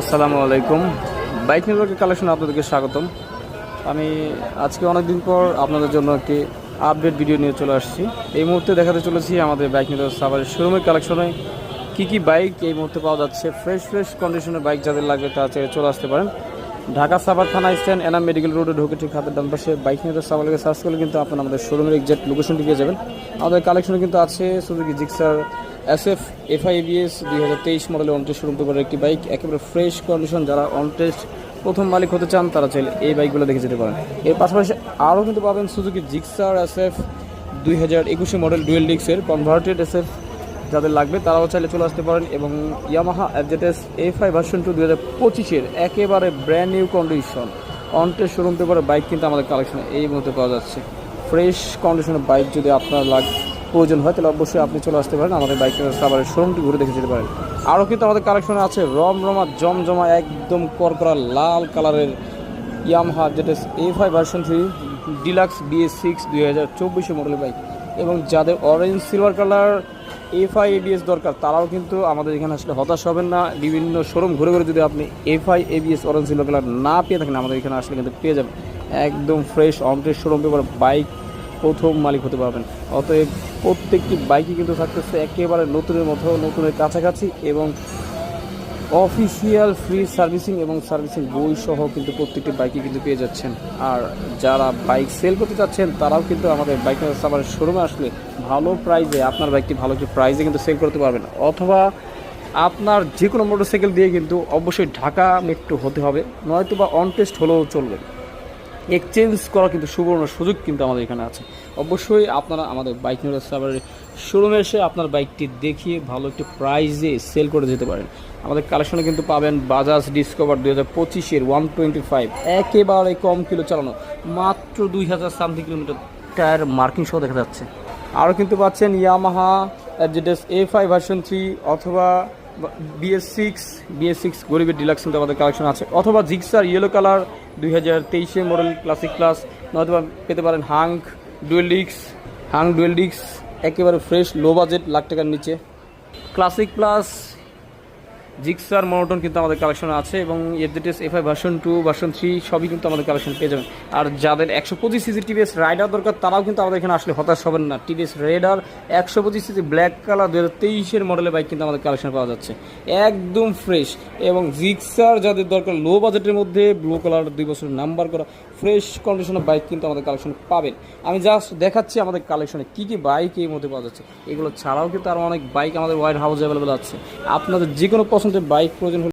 আসসালামু আলাইকুম। বাইক নেটওয়ার্কের কালেকশনে আপনাদেরকে স্বাগতম। আমি আজকে অনেকদিন পর আপনাদের জন্য একটি আপডেট ভিডিও নিয়ে চলে আসছি। এই মুহূর্তে দেখাতে চলেছি আমাদের বাইক নেটওয়ার্ক সাভারের শোরুমের কালেকশনে কী কী বাইক এই মুহূর্তে পাওয়া যাচ্ছে। ফ্রেশ ফ্রেশ কন্ডিশনের বাইক যাদের লাগবে তারা চলে আসতে পারেন। ঢাকা সাভার থানা স্ট্যান্ড এনাম মেডিকেল রোডে ঢুকে ঠিক হাতের ডান পাশে বাইক নেটওয়ার্ক সাভারকে সার্চ করলে কিন্তু আপনারা আমাদের শোরুমের এক্সাক্ট লোকেশনটি পেয়ে যাবেন। আমাদের কালেকশনে কিন্তু আছে Suzuki Gixxer S F FI BS দুই হাজার তেইশ মডেলের অনটেস্ট শোরুম পেপারের একটি বাইক একেবারে ফ্রেশ কন্ডিশন যারা অনটেস্ট প্রথম মালিক হতে চান, তারা চাইলে এই বাইকগুলো দেখে যেতে পারেন। এর পাশাপাশি আরও কিন্তু পাবেন সুজুকি জিক্সার এস এফ দুই হাজার একুশে মডেল ডুয়েল ডিক্সের কনভার্টেড এস এফ যাদের লাগবে, তারাও চাইলে চলে আসতে পারেন এবং ইয়ামাহা অ্যাডজেটেস এ ফাইভ ভার্সন টু দুই হাজার পঁচিশের একেবারে brand new condition on test showroom পেপারের বাইক কিন্তু আমাদের কালেকশনে এই মুহূর্তে পাওয়া যাচ্ছে। ফ্রেশ কন্ডিশনের বাইক যদি আপনার লাগ প্রয়োজন হয়, তাহলে অবশ্যই আপনি চলে আসতে পারেন আমাদের বাইকের সাবারের শোরুমটি ঘুরে দেখে যেতে পারেন। আরও কিন্তু আমাদের কালেকশনে আছে, রম রমা জমজমা একদম করকরা লাল কালারের ইয়ামাহা যেটা A five version three deluxe BS six দুই হাজার চব্বিশে মডেলের বাইক এবং যাদের orange silver colour FI ABS দরকার, তারাও কিন্তু আমাদের এখানে আসলে হতাশ হবেন না। বিভিন্ন শোরুম ঘুরে ঘুরে যদি আপনি FI ABS orange silver colour না পেয়ে থাকেন, আমাদের এখানে আসলে কিন্তু পেয়ে যাবেন। একদম fresh on test showroom paper bike প্রথম মালিক হতে পারবেন। অতএব প্রত্যেকটি বাইকই কিন্তু থাকতেছে একেবারে নতুনের মতো, নতুনের কাছাকাছি এবং অফিসিয়াল ফ্রি সার্ভিসিং এবং সার্ভিসিং বই সহ কিন্তু প্রত্যেকটি বাইকই কিন্তু পেয়ে যাচ্ছেন। আর যারা বাইক সেল করতে চাচ্ছেন, তারাও কিন্তু আমাদের বাইক সাবার শোরুমে আসলে ভালো প্রাইজে আপনার বাইকটি ভালো একটি প্রাইজে কিন্তু সেল করতে পারবেন। অথবা আপনার যে কোনো মোটরসাইকেল দিয়ে কিন্তু অবশ্যই ঢাকা মেট্রো হতে হবে নয়তো বা অন টেস্ট হলেও চলবে। এক্সচেঞ্জ করার কিন্তু সুবর্ণ সুযোগ কিন্তু আমাদের এখানে আছে। অবশ্যই আপনারা আমাদের বাইক নিউজ সাভারের শোরুমে এসে আপনার বাইকটি দেখিয়ে ভালো একটি প্রাইজে সেল করে যেতে পারেন। আমাদের কালেকশনে কিন্তু পাবেন বাজাজ ডিসকভার দুই হাজার পঁচিশের ওয়ান টোয়েন্টি ফাইভ একেবারে কম কিলো চালানো। মাত্র দুই হাজার সামথিং কিলোমিটার টায়ার মার্কিং সহ দেখা যাচ্ছে। আরও কিন্তু পাচ্ছেন ইয়ামাহা অ্যাডজেডেস এ ফাইভ ভার্সন থ্রি অথবা বিএস সিক্স বিএস সিক্স গরিবের ডিলাক্স কিন্তু আমাদের কালেকশন আছে। অথবা জিক্সার ইয়েলো কালার দুই হাজার তেইশে মডেল ক্লাসিক ক্লাস নয়তো পেতে পারেন হাঙ্ক ডুয়েল ডিক্স হাং ডুয়েল ডিক্স একেবারে ফ্রেশ লো বাজেট লাখ টাকার নিচে। ক্লাসিক প্লাস জিক্সার মনোটন কিন্তু আমাদের কালেকশনে আছে এবং FZS F I version two version three সবই কিন্তু আমাদের কালেকশন পেয়ে যাবেন। আর যাদের একশো পঁচিশ সিসি টিভিএস রাইডার দরকার, তারাও কিন্তু আমাদের এখানে আসলে হতাশ হবেন না। টিভিএস রেডার একশো পঁচিশ সিসি ব্ল্যাক কালার দু হাজার তেইশের মডেলের বাইক কিন্তু আমাদের কালেকশন পাওয়া যাচ্ছে। একদম ফ্রেশ এবং জিক্সার যাদের দরকার লো বাজেটের মধ্যে ব্লু কালার দুই বছর নাম্বার করা ফ্রেশ কন্ডিশনের বাইক কিন্তু আমাদের কালেকশন পাবেন। আমি জাস্ট দেখাচ্ছি আমাদের কালেকশনে কী কী বাইক এই মধ্যে পাওয়া যাচ্ছে। এগুলো ছাড়াও কিন্তু আরও অনেক বাইক আমাদের ওয়াইড হাউস অ্যাভেলেবেল আছে। আপনাদের যে কোনো পছন্দের বাইক প্রয়োজন হলে